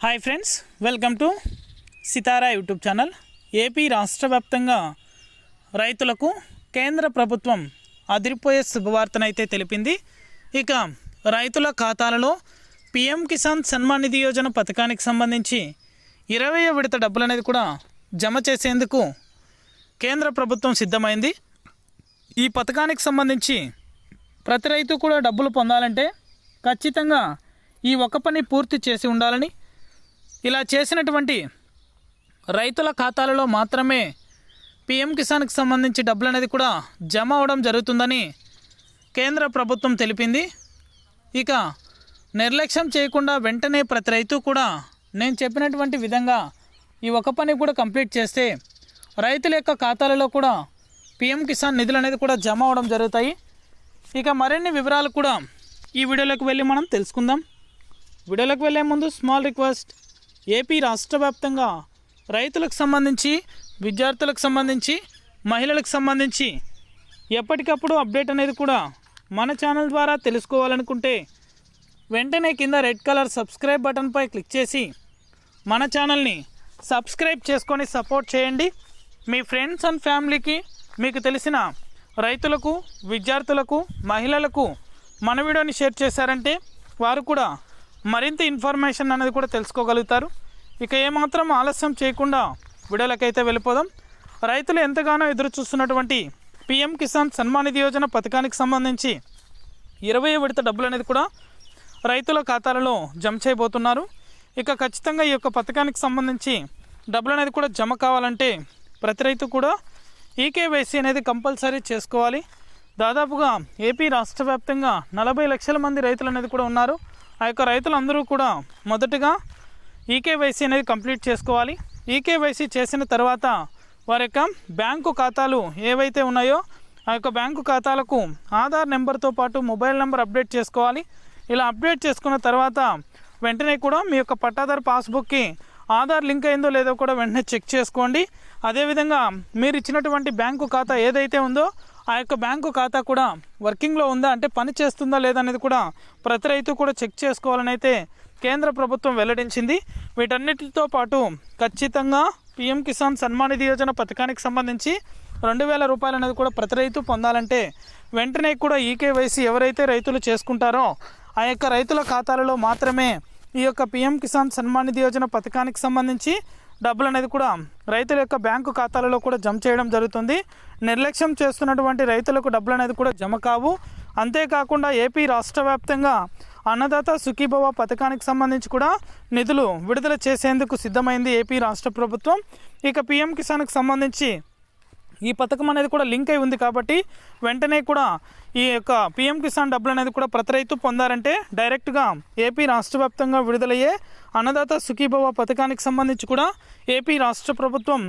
Hi friends welcome to Sitara YouTube channel AP రాష్ట్ర వ్యాప్తంగా రైతులకు కేంద్ర ప్రభుత్వం అదిరిపోయే శుభవార్తనైతే తెలిపింది. ఇక రైతుల ఖాతాలలో పిఎం కిసాన్ సన్మాన్ నిధి యోజన పథకానికి సంబంధించి ఇరవై విడత డబ్బులు అనేది కూడా జమ చేసేందుకు కేంద్ర ప్రభుత్వం సిద్ధమైంది. ఈ పథకానికి సంబంధించి ప్రతి రైతు కూడా డబ్బులు పొందాలంటే ఖచ్చితంగా ఈ ఒక పని పూర్తి చేసి ఉండాలని ఇలా చేసినటువంటి రైతుల ఖాతాలలో మాత్రమే పిఎం కిసాన్కి సంబంధించి డబ్బులు అనేది కూడా జమ అవడం జరుగుతుందని కేంద్ర ప్రభుత్వం తెలిపింది. ఇక నిర్లక్ష్యం చేయకుండా వెంటనే ప్రతి రైతు కూడా నేను చెప్పినటువంటి విధంగా ఈ ఒక పని కూడా కంప్లీట్ చేస్తే రైతుల యొక్క ఖాతాలలో కూడా పిఎం కిసాన్ నిధులు అనేది కూడా జమ అవడం జరుగుతాయి. ఇక మరిన్ని వివరాలు కూడా ఈ వీడియోలోకి వెళ్ళి మనం తెలుసుకుందాం. వీడియోలోకి వెళ్ళే ముందు స్మాల్ రిక్వెస్ట్ ఏపీ రాష్ట్ర వ్యాప్తంగా రైతులకు సంబంధించి విద్యార్థులకు సంబంధించి మహిళలకు సంబంధించి ఎప్పటికప్పుడు అప్డేట్ అనేది కూడా మన ఛానల్ ద్వారా తెలుసుకోవాలనుకుంటే వెంటనే కింద రెడ్ కలర్ సబ్స్క్రైబ్ బటన్పై క్లిక్ చేసి మన ఛానల్ని సబ్స్క్రైబ్ చేసుకొని సపోర్ట్ చేయండి. మీ ఫ్రెండ్స్ అండ్ ఫ్యామిలీకి మీకు తెలిసిన రైతులకు విద్యార్థులకు మహిళలకు మన వీడియోని షేర్ చేశారంటే వారు కూడా మరింత ఇన్ఫర్మేషన్ అనేది కూడా తెలుసుకోగలుగుతారు. ఇక ఏమాత్రం ఆలస్యం చేయకుండా వీడియోలకైతే వెళ్ళిపోదాం. రైతులు ఎంతగానో ఎదురు చూస్తున్నటువంటి పిఎం కిసాన్ సన్మానిధి యోజన పథకానికి సంబంధించి ఇరవై విడత డబ్బులు అనేది కూడా రైతుల ఖాతాలలో జమ చేయబోతున్నారు. ఇక ఖచ్చితంగా ఈ యొక్క పథకానికి సంబంధించి డబ్బులు అనేది కూడా జమ కావాలంటే ప్రతి రైతు కూడా ఈకేవైసీ అనేది కంపల్సరీ చేసుకోవాలి. దాదాపుగా ఏపీ రాష్ట్ర వ్యాప్తంగా నలభై లక్షల మంది రైతులు అనేది కూడా ఉన్నారు. ఆ యొక్క రైతులందరూ కూడా మొదటగా ఈకేవైసీ అనేది కంప్లీట్ చేసుకోవాలి. ఈకేవైసీ చేసిన తర్వాత వారి యొక్క బ్యాంకు ఖాతాలు ఏవైతే ఉన్నాయో ఆ యొక్క బ్యాంకు ఖాతాలకు ఆధార్ నెంబర్తో పాటు మొబైల్ నెంబర్ అప్డేట్ చేసుకోవాలి. ఇలా అప్డేట్ చేసుకున్న తర్వాత వెంటనే కూడా మీ యొక్క పట్టాదారు పాస్బుక్కి ఆధార్ లింక్ అయిందో లేదో కూడా వెంటనే చెక్ చేసుకోండి. అదేవిధంగా మీరు ఇచ్చినటువంటి బ్యాంకు ఖాతా ఏదైతే ఉందో ఆ యొక్క బ్యాంకు ఖాతా కూడా వర్కింగ్లో ఉందా? అంటే పని చేస్తుందా లేదా అనేది కూడా ప్రతి రైతు కూడా చెక్ చేసుకోవాలని అయితే కేంద్ర ప్రభుత్వం వెల్లడించింది. వీటన్నిటితో పాటు ఖచ్చితంగా పిఎం కిసాన్ సన్మాన్ నిధి యోజన పథకానికి సంబంధించి రెండు వేల రూపాయలు అనేది కూడా ప్రతి రైతు పొందాలంటే వెంటనే కూడా ఈకేవైసీ ఎవరైతే రైతులు చేసుకుంటారో ఆ యొక్క రైతుల ఖాతాలలో మాత్రమే ఈ యొక్క పిఎం కిసాన్ సన్మాన్ నిధి యోజన పథకానికి సంబంధించి డబ్బులు అనేది కూడా రైతుల యొక్క బ్యాంకు ఖాతాలలో కూడా జమ చేయడం జరుగుతుంది. నిర్లక్ష్యం చేస్తున్నటువంటి రైతులకు డబ్బులు అనేది కూడా జమ కావు. అంతేకాకుండా ఏపీ రాష్ట్ర వ్యాప్తంగా అన్నదాత సుఖీభవ పథకానికి సంబంధించి కూడా నిధులు విడుదల చేసేందుకు సిద్ధమైంది ఏపీ రాష్ట్ర ప్రభుత్వం. ఇక పిఎం కిసాన్కి సంబంధించి ఈ పథకం అనేది కూడా లింక్ అయి ఉంది కాబట్టి వెంటనే కూడా ఈ యొక్క పిఎం కిసాన్ డబ్బులు అనేది కూడా ప్రతి రైతు పొందారంటే డైరెక్ట్గా ఏపీ రాష్ట్ర వ్యాప్తంగా విడుదలయ్యే అన్నదాత సుఖీభవ పథకానికి సంబంధించి కూడా ఏపీ రాష్ట్ర ప్రభుత్వం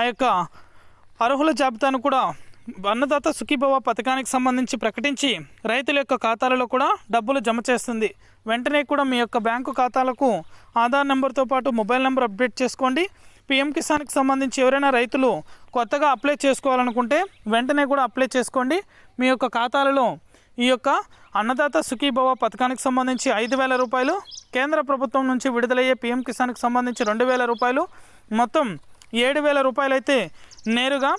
ఆ యొక్క అర్హుల జాబితాను కూడా అన్నదాత సుఖీభవ పథకానికి సంబంధించి ప్రకటించి రైతుల యొక్క ఖాతాలలో కూడా డబ్బులు జమ చేస్తుంది. వెంటనే కూడా మీ యొక్క బ్యాంకు ఖాతాలకు ఆధార్ నెంబర్తో పాటు మొబైల్ నెంబర్ అప్డేట్ చేసుకోండి. పిఎం కిసాన్కి సంబంధించి ఎవరైనా రైతులు కొత్తగా అప్లై చేసుకోవాలనుకుంటే వెంటనే కూడా అప్లై చేసుకోండి. మీ యొక్క ఖాతాలలో ఈ యొక్క అన్నదాత సుఖీభవ పథకానికి సంబంధించి ఐదు వేల రూపాయలు కేంద్ర ప్రభుత్వం నుంచి విడుదలయ్యే పీఎం కిసాన్కి సంబంధించి రెండు వేల రూపాయలు మొత్తం ఏడు వేల రూపాయలు అయితే నేరుగా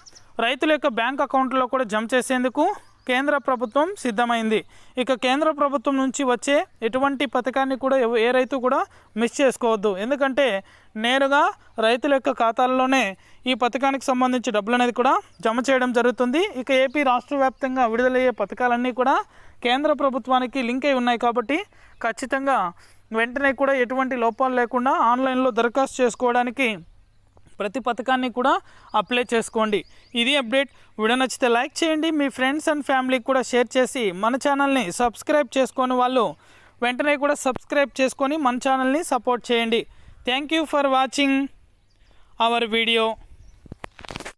రైతుల యొక్క బ్యాంక్ అకౌంట్లో కూడా జమ చేసేందుకు కేంద్ర ప్రభుత్వం సిద్ధమైంది. ఇక కేంద్ర ప్రభుత్వం నుంచి వచ్చే ఎటువంటి పథకాన్ని కూడా ఏ రైతు కూడా మిస్ చేసుకోవద్దు. ఎందుకంటే నేరుగా రైతుల యొక్క ఖాతాల్లోనే ఈ పథకానికి సంబంధించి డబ్బులు అనేది కూడా జమ చేయడం జరుగుతుంది. ఇక ఏపీ రాష్ట్ర వ్యాప్తంగా విడుదలయ్యే పథకాలన్నీ కూడా కేంద్ర ప్రభుత్వానికి లింక్ అయి ఉన్నాయి కాబట్టి ఖచ్చితంగా వెంటనే కూడా ఎటువంటి లోపాలు లేకుండా ఆన్లైన్లో దరఖాస్తు చేసుకోవడానికి ప్రతి పథకాన్ని కూడా అప్లై చేసుకోండి. ఇది అప్డేట్. వీడియో నచ్చితే లైక్ చేయండి. మీ ఫ్రెండ్స్ అండ్ ఫ్యామిలీకి కూడా షేర్ చేసి మన ఛానల్ని సబ్స్క్రైబ్ చేసుకొని వాళ్ళు వెంటనే కూడా సబ్స్క్రైబ్ చేసుకొని మన ఛానల్ని సపోర్ట్ చేయండి. Thank you for watching our video.